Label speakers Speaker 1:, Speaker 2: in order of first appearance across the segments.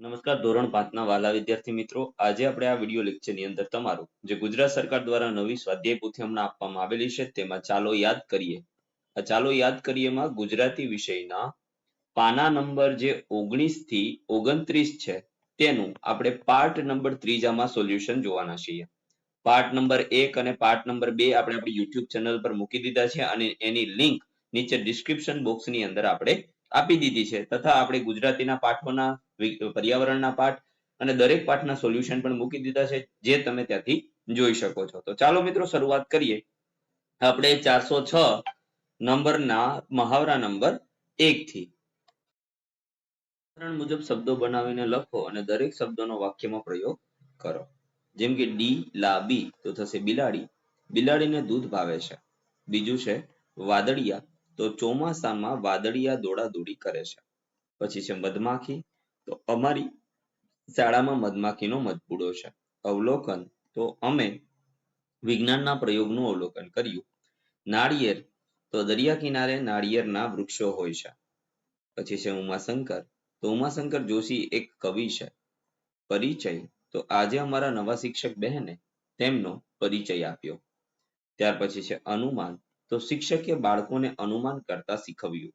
Speaker 1: નમસ્કાર, ધોરણ પાંચના વાલા વિદ્યાર્થી મિત્રો. આજે આપણે આ વીડિયો લેક્ચરની અંદર તમારું. જે ગુજરાત સરકાર દ્વારા નવી સ્વાધ્યાય પોથી હમણાં આપવામાં આવેલી છે, તેમાં ચાલો યાદ કરીએ. આ ચાલો યાદ કરીએમાં ગુજરાતી વિષયના પાના નંબર જે ઓગણીસથી ઓગણત્રીસ છે, તેનું આપણે પાર્ટ નંબર ત્રીજામાં સોલ્યુશન જોવાના છીએ. પાર્ટ નંબર એક અને પાર્ટ નંબર બે આપણે આપણી યુટ્યુબ ચેનલ પર મૂકી દીધા છે અને એની લિંક નીચે ડિસ્ક્રિપ્શન બોક્સની અંદર આપણે આપી દીધી છે. તથા આપણે ગુજરાતીના પાઠોના પર્યાવરણના પાઠ અને દરેક પાઠના સોલ્યુશન પણ મૂકી દીધા છે, જે તમે ત્યાંથી જોઈ શકો છો. તો ચાલો મિત્રો શરૂઆત કરીએ. આપણે ચારસો છ નંબરના, મહાવરા નંબર એક થી મુજબ શબ્દો બનાવીને લખો અને દરેક શબ્દોનો વાક્યમાં પ્રયોગ કરો. જેમ કે ડી, લાબી, તો થશે બિલાડી. બિલાડીને દૂધ ભાવે છે. બીજું છે વાદળિયા. તો ચોમાસામાં વાદળિયા દોડાદોડી કરે છે. પછી છે મધમાખી. તો અમારી શાળામાં મધમાખીનો મધપૂડો છે. અવલોકન. તો અમે વિજ્ઞાનના પ્રયોગનું અવલોકન કર્યું. નાળિયેર. તો દરિયા કિનારે નાળિયેરના વૃક્ષો હોય છે. પછી છે ઉમાશંકર. તો ઉમાશંકર જોશી એક કવિ છે. પરિચય. તો આજે અમારા નવા શિક્ષક બહેને તેમનો પરિચય આપ્યો. ત્યાર પછી છે અનુમાન તો શિક્ષકે બાળકોને અનુમાન કરતા શીખવ્યું.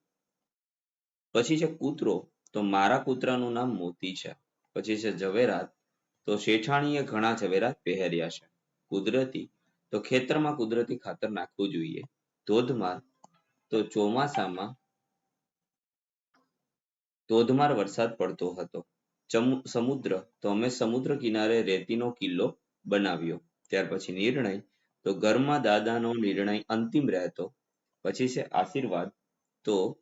Speaker 1: પછી છે કૂતરો. તો મારા કૂતરાનું નામ મોતી છે. પછી છે ઝવેરાત. તો શેઠાણીએ ઘણા ઝવેરાત પહેર્યા છે. કુદરતી. તો ખેતરમાં કુદરતી ખાતર નાખવું જોઈએ. ધોધમાર. તો ચોમાસામાં ધોધમાર વરસાદ પડતો હતો. સમુદ્ર. તો અમે સમુદ્ર કિનારે રેતીનો કિલ્લો બનાવ્યો. ત્યાર પછી નિર્ણય તો ઘરમાં દાદાનો નિર્ણય અંતિમ રહેતો. પછી છે આશીર્વાદ. તો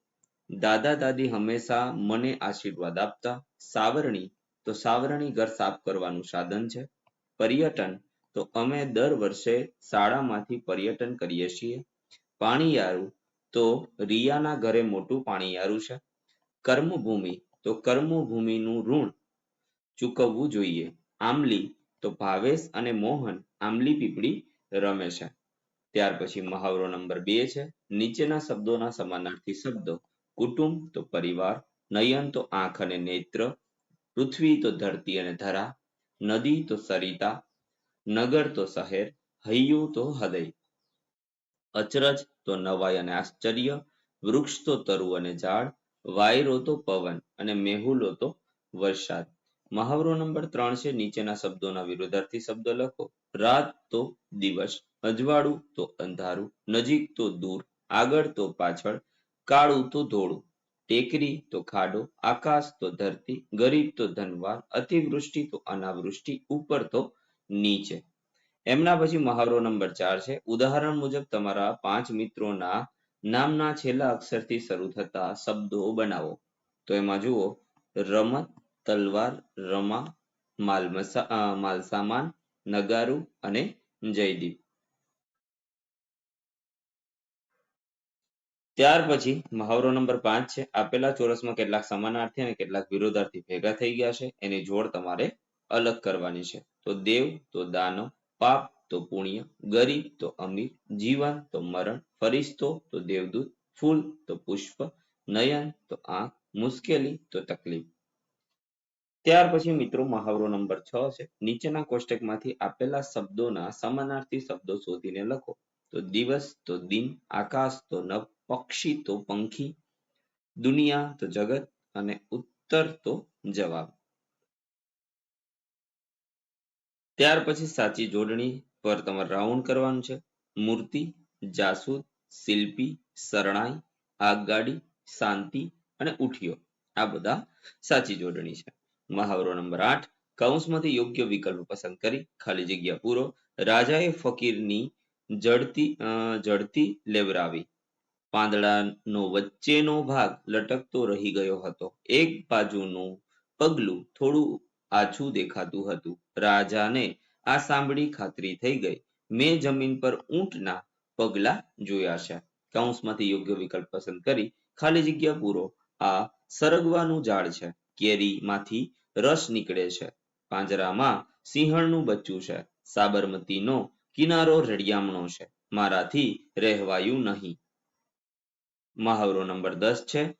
Speaker 1: દાદા દાદી હંમેશા મને આશીર્વાદ આપતા. સાવરણી. તો સાવરણી ઘર સાફ કરવાનું સાધન છે. પર્યટન. તો અમે દર વર્ષે શાળામાંથી પર્યટન કરીએ છીએ. પાણીયારું. તો રિયાના ઘરે મોટું પાણીયારું છે. કર્મભૂમિ. તો કર્મભૂમિનું ઋણ ચૂકવવું જોઈએ. આમલી તો ભાવેશ અને મોહન આમલી પીપળી રમે છે. ત્યાર પછી મહાવરો નંબર બે છે. નીચેના શબ્દોના સમાનાર્થી શબ્દો. કુટુંબ તો પરિવાર, નયન તો આંખ અને નેત્ર, પૃથ્વી તો ધરતી અને ધરા, નદી તો સરિતા, નગર તો શહેર, હૈયું તો હૃદય. અચરજ તો નવાઈ અને આશ્ચર્ય, વૃક્ષ તો તરુ અને ઝાડ, વાયરો તો પવન અને મેહુલો તો વરસાદ. મહાવરો નંબર ત્રણ છે. નીચેના શબ્દોના વિરોધાર્થી શબ્દ લખો. રાત તો દિવસ, અજવાળું તો અંધારું, નજીક તો દૂર, આગળ તો પાછળ, કાળું તો ધોળું, ટેકરી તો ખાડો, આકાશ તો ધરતી, ગરીબ તો ધનવાન અતિવૃષ્ટિ તો અનાવૃષ્ટિ, ઉપર તો નીચે. એમના પછી મહાવરો નંબર ચાર છે. ઉદાહરણ મુજબ તમારા પાંચ મિત્રોના નામના છેલ્લા અક્ષરથી શરૂ થતા શબ્દો બનાવો. તો એમાં જુઓ, રમત તલવાર રમા માલ મસા અ, માલ સામાન નગારું અને જયદીપ. ત્યાર પછી મહાવરો નંબર પાંચ છે. આપેલા ચોરસમાં કેટલાક સમાનાર્થી અને કેટલાક વિરોધાર્થી ભેગા થઈ ગયા છે. એની જોડ તમારે અલગ કરવાની છે. તો દેવ તો દાનવ પાપ તો પુણ્ય ગરીબ તો અમીર જીવન તો મરણ ફરિશ્તો તો દેવદૂત ફૂલ તો પુષ્પ નયન તો આંખ મુશ્કેલી તો તકલીફ. ત્યાર પછી મિત્રો મહાવરો નંબર છ છે. નીચેના કોષ્ટકમાંથી આપેલા શબ્દોના સમાનાર્થી શબ્દો શોધીને લખો. તો દિવસ, તો દિન, આકાશ, તો નભ પક્ષી, તો પંખી, દુનિયા, તો જગત અને ઉત્તર, તો જવાબ. ત્યાર પછી સાચી જોડણી પર તમારે રાઉન્ડ કરવાનું છે. મૂર્તિ, જાસૂદ, શિલ્પી, શરણાઈ, આગગાડી, શાંતિ અને ઉઠિયો. આ બધા સાચી જોડણી છે. મહાવરો નંબર આઠ, કૌંસમાંથી યોગ્ય વિકલ્પ પસંદ કરી, ખાલી જગ્યા પૂરો, રાજાએ ફકીરની જડતી જડતી લેવરાવી પાંદડાનો વચ્ચેનો ભાગ લટકતો રહી ગયો હતો. એક બાજુનું પગલું થોડું આછું દેખાતું હતું. રાજાને આ સાંભળી ખાતરી થઈ ગઈ. મેં જમીન પર ઊંટના પગલા જોયા છે. કૌંસમાંથી યોગ્ય વિકલ્પ પસંદ કરી, ખાલી જગ્યા પૂરો. આ સરગવાનું ઝાડ છે. કેરીમાંથી રસ નીકળે છે. પાંજરામાં સિંહણનું બચ્ચું છે. સાબરમતીનો કિનારો રડિયામણો છે. મારાથી રહેવાયું નહીં. મહાવરો નંબર દસ છે.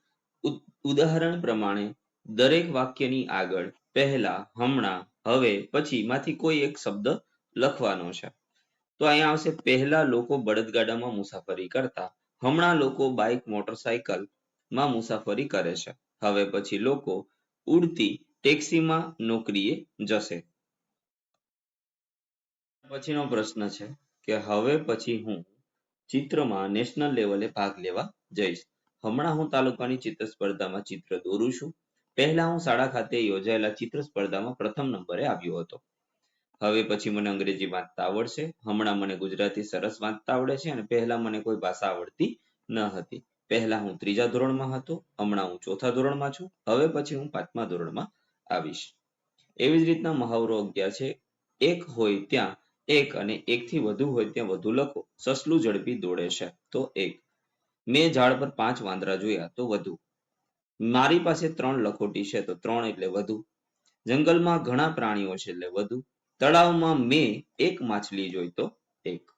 Speaker 1: ઉદાહરણ પ્રમાણે દરેક વાક્યની આગળ પહેલા, હમણાં, હવે, પછી માંથી કોઈ એક શબ્દ લખવાનો છે. તો અહીંયા આવશે, પહેલા લોકો બળદગાડામાં મુસાફરી કરતા, હમણાં લોકો બાઇક મોટરસાયકલમાં મુસાફરી કરે છે. હવે પછી લોકો ઉડતી ટેક્સીમાં નોકરીએ જશે. પછીનો પ્રશ્ન છે કે હવે પછી હું ચિત્રમાં નેશનલ લેવલે ભાગ લેવા જઈશ. હમણાં હું તાલુકાની ચિત્ર સ્પર્ધામાં ચિત્ર દોરું છું. પહેલા હું શાળા ખાતે યોજાયેલા ચિત્ર સ્પર્ધામાં પ્રથમ નંબરે આવ્યો હતો. હવે પછી મને અંગ્રેજી વાંચતા આવડશે. હમણાં મને ગુજરાતી સરસ વાંચતા આવડે છે અને પહેલા મને કોઈ ભાષા આવડતી ન હતી. પહેલા હું ત્રીજા ધોરણમાં હતો. હમણાં હું ચોથા ધોરણમાં છું. હવે પછી હું પાંચમા ધોરણમાં આવીશ. એવી જ રીતના મહાવરો અગિયાર છે. એક હોય ત્યાં એક અને એકથી વધુ હોય ત્યાં વધુ લખો. સસલું ઝડપી દોડે છે. તો એક. મેં ઝાડ પર પાંચ વાંદરા જોયા, તો વધુ. મારી પાસે ત્રણ લખોટી છે, તો ત્રણ એટલે વધુ. જંગલમાં ઘણા પ્રાણીઓ છે, એટલે વધુ. તળાવમાં મેં એક માછલી જોઈ, તો એક.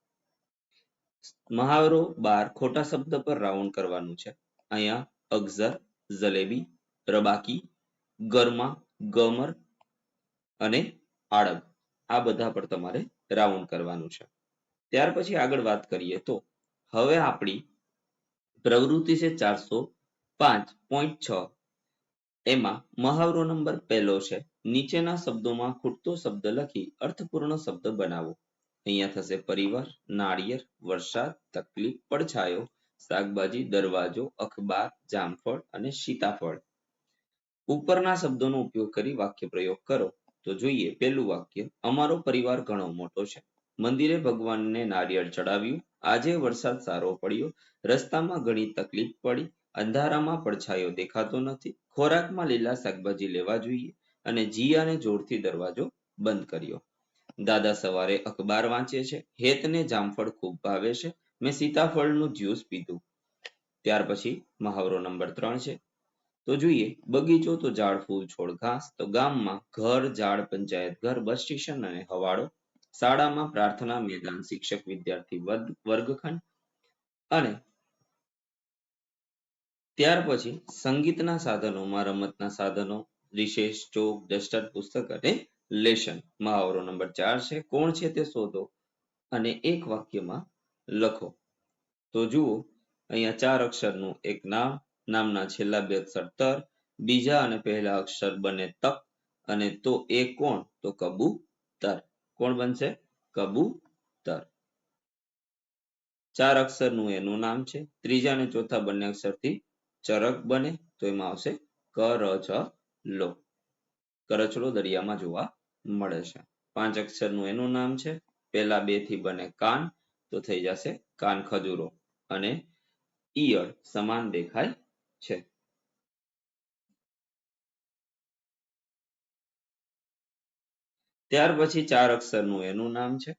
Speaker 1: મહાવરો બાર ખોટા શબ્દ પર રાઉન્ડ કરવાનું છે. અહીંયા અગઝર, જલેબી, રબાકી, ગરમા ગમર અને આડબ આ બધા પર તમારે રાઉન્ડ કરવાનું છે. ત્યાર પછી આગળ વાત કરીએ તો, હવે આપણી પ્રવૃત્તિ છે ચારસો પાંચ પોઈન્ટ છ. એમાં મહાવરો નંબર પહેલો છે. નીચેના શબ્દોમાં ખૂટતો શબ્દ લખી અર્થપૂર્ણ શબ્દ બનાવો. અહીંયા થશે પરિવાર, નાળિયેર, વરસાદ, તકલીફ, પડછાયો, શાકભાજી, દરવાજો, અખબાર, જામફળ અને સીતાફળ. ઉપરના શબ્દોનો ઉપયોગ કરી વાક્ય પ્રયોગ કરો. તો જોઈએ, પહેલું વાક્ય, અમારો પરિવાર ઘણો મોટો છે. મંદિરે ભગવાનને નારિયેળ ચડાવ્યું. આજે વરસાદ સારો પડ્યો. રસ્તામાં ઘણી તકલીફ પડી. અંધારામાં પડછાયો દેખાતો નથી. ખોરાકમાં લીલા શાકભાજી લેવા જોઈએ. અને જીયાને જોરથી દરવાજો બંધ કર્યો. દાદા સવારે અખબાર વાંચે છે. હેતને જામફળ ખૂબ ભાવે છે. મેં સીતાફળનું જ્યુસ પીધું. ત્યાર પછી, મહાવરો નંબર ત્રણ છે. તો જોઈએ, બગીચો તો ઝાડ, ફૂલ, છોડ, ઘાસ, તો ગામમાં ઘર, ઝાડ, પંચાયત ઘર, બસ સ્ટેશન અને હવાડો. શાળામાં પ્રાર્થના, મેદાન, શિક્ષક, વિદ્યાર્થી વર્ગખંડ અને ત્યાર પછી સંગીતના સાધનોમાં, રમતના સાધનો, રિશેષ, ચોક, ડસ્ટર, પુસ્તક અને લેશન. મહાવરો નંબર ચાર છે, કોણ છે તે શોધો અને એક વાક્યમાં લખો. તો જુઓ, અહીંયા ચાર અક્ષરનું એક નામ નામના છેલ્લા બે અક્ષર તર, બીજા અને પહેલા અક્ષર બને તક અને તો એ કોણ? તો કબૂતર. કોણ બનશે? કબૂતર. ચાર અક્ષરનું એનું નામ છે. ત્રીજા અને ચોથા બંને અક્ષરથી ચરક બને, તો એમાં આવશે કરચલો. કરચલો દરિયામાં જોવા મળે છે. પાંચ અક્ષરનું એનું નામ છે. પહેલા બેથી બને કાન, તો થઈ જશે કાન ખજૂરો અને ઈયળ સમાન દેખાય છે. ત્યાર પછી ચાર અક્ષરનું એનું નામ છે?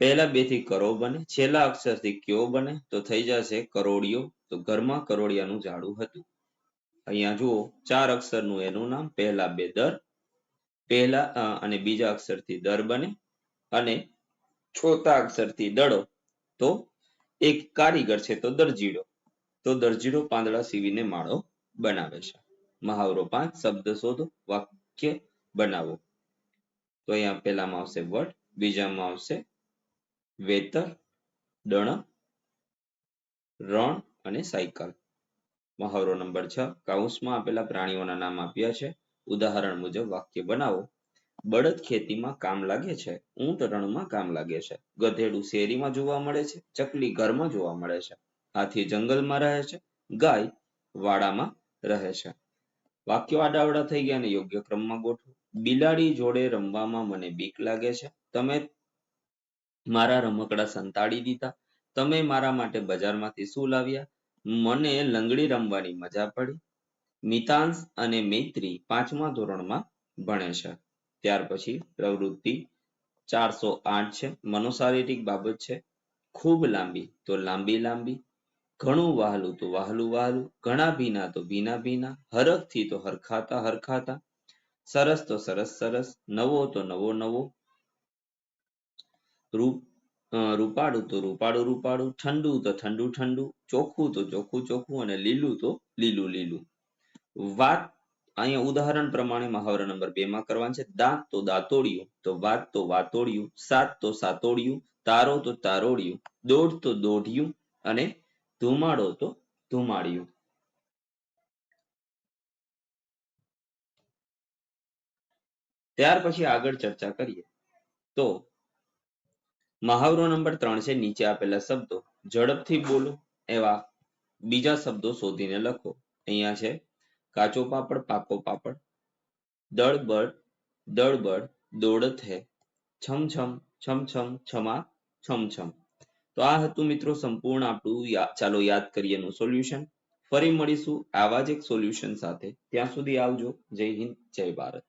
Speaker 1: પહેલા બેથી કરો બને, છેલ્લા અક્ષરથી કયો બને, તો થઈ જશે કરોડિયો. તો ઘરમાં કરોડિયાનું ઝાડું હતું. અહીંયા જુઓ, ચાર અક્ષરનું એનું નામ, પહેલા બે દર, પહેલા અને બીજા અક્ષરથી દર બને, અને ચોથા અક્ષરથી દડો. તો એક કારીગર છે તો દરજીડો. તો દરજીડો પાંદડા સીવીને માળો બનાવે છે. મહાવરો પાંચ, શબ્દ શોધો, વાક્ય બનાવો. તો અહીંયા પહેલામાં આવશે વટ, બીજામાં આવશે વેતર, દણ, રણ અને સાયકલ. મહાવરો નંબર છ કાઉન્સમાં આપેલા પ્રાણીઓના નામ આપ્યા છે. ઉદાહરણ મુજબ વાક્ય બનાવો. બળદ ખેતીમાં કામ લાગે છે, ઊંટ રણમાં કામ લાગે છે, ગધેડું શેરીમાં જોવા મળે છે, ચકલી ઘરમાં જોવા મળે છે, હાથી જંગલમાં રહે છે, ગાય વાડામાં રહે છે. વાક્યો આડાવડા થઈ ગયા અને યોગ્ય ક્રમમાં ગોઠવો. બિલાડી જોડે રમવામાં મને બીક લાગે છે. તમે મારા રમકડા સંતાડી દીધા. તમે મારા માટે બજારમાંથી શું લાવ્યા? મને લંગડી રમવાની મજા પડી. મિતાંશ અને મૈત્રી પાંચમા ધોરણમાં ભણે છે. ત્યાર પછી પ્રવૃત્તિ ચારસો આઠ છે. મનોશારીરિક બાબત છે. ખૂબ લાંબી, તો લાંબી લાંબી. ઘણું વહાલું, તો વહાલું વહાલું. ઘણા ભીના, તો ભીના ભીના. હરખથી તો હરખાતા હરખાતા. સરસ તો સરસ સરસ. નવો તો નવો નવો. રૂપ રૂપાળું તો રૂપાળું રૂપાળું. ઠંડુ તો ઠંડુ ઠંડુ. ચોખ્ખું તો ચોખ્ખું ચોખ્ખું અને લીલું તો લીલું લીલું. વાત અહીંયા ઉદાહરણ પ્રમાણે મહાવરા નંબર બે માં કરવાનું છે. દાંત તો દાંતોડિયું, તો વાત તો વાતોડિયું, સાત તો સાતોડિયું, તારો તો તારોડિયું, દોઢ તો દોઢિયું અને ધુમાડો તો ધુમાડિયું. ત્યાર પછી આગળ ચર્ચા કરીએ. તો મહાવરો નંબર ત્રણ છે, નીચે આપેલા શબ્દો. ઝડપથી બોલો એવા બીજા શબ્દો શોધીને લખો. અહીંયા છે કાચો પાપડ, પાકો પાપડ. દળબળ દળબળ દોડત હે. છમ છમ છમ છમ, છમા, છમ છમ. તો આ હતું મિત્રો સંપૂર્ણ આપણું ચાલો યાદ કરીએ નું સોલ્યુશન. ફરી મળીશું આવા જ એક સોલ્યુશન સાથે. ત્યાં સુધી આવજો. જય હિન્દ, જય ભારત.